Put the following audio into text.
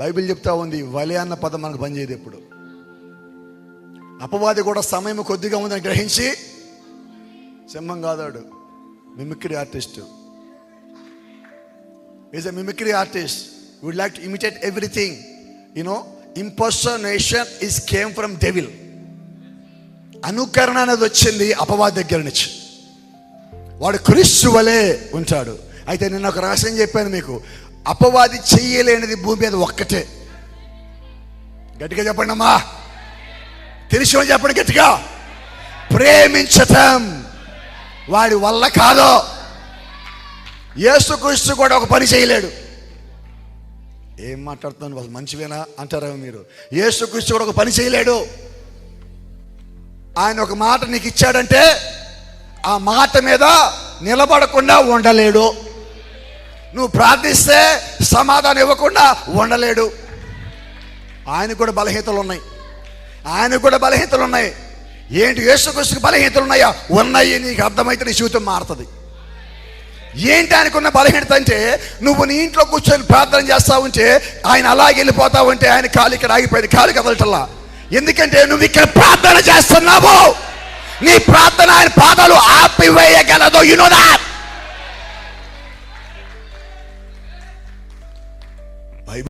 Bible చెప్తా ఉంది వలె అన్న పదం మనకు పనిచేయదు ఎప్పుడు. అపవాది కూడా సమయం కొద్దిగా ఉందని గ్రహించి సింహం కాదాడు mimicry artist. Is a mimicry artist. Would like to imitate everything you know impersonation is came from devil అనుకరణ అనేది వచ్చింది అపవాది దగ్గర నుంచి. వాడు క్రీస్తు వలె ఉంటాడు. అయితే నేను ఒక రహస్యం చెప్పాను మీకు. అపవాది చెయ్యలేనిది భూమి మీద ఒక్కటే. గట్టిగా చెప్పండి అమ్మా. తెలిసి చెప్పండి గట్టిగా. ప్రేమించటం వాడి వల్ల కాదో. యేసుక్రీస్తు కూడా ఒక పని చేయలేడు. ఏం మాట్లాడుతున్నాను వాళ్ళు మంచివేనా అంటారా మీరు. యేసుక్రీస్తు కూడా ఒక పని చేయలేడు. ఆయన ఒక మాట నీకు ఇచ్చాడంటే ఆ మాట మీద నిలబడకుండా ఉండలేడు. నువ్వు ప్రార్థిస్తే సమాధానం ఇవ్వకుండా ఉండలేడు. ఆయన కూడా బలహీనతలు ఉన్నాయి ఆయన కూడా బలహీనతలు ఉన్నాయి ఏంటి యేసుక్రీస్తుకి బలహీనతలు ఉన్నాయా ఉన్నాయి నీకు అర్థమైతే నీ జీవితం మారుతుంది. ఏంటి ఆయనకున్న బలహీనత అంటే నువ్వు నీ ఇంట్లో కూర్చొని ప్రార్థన చేస్తా ఉంటే ఆయన అలాగే వెళ్ళిపోతా ఉంటే ఆయన కాలు ఇక్కడ ఆగిపోయింది కాలు కదలటల్లా ఎందుకంటే నువ్వు ఇక్కడ ప్రార్థన చేస్తున్నావు. నీ ప్రార్థన ఆయన పాదాలు ఆపివేయగలదు యునోదా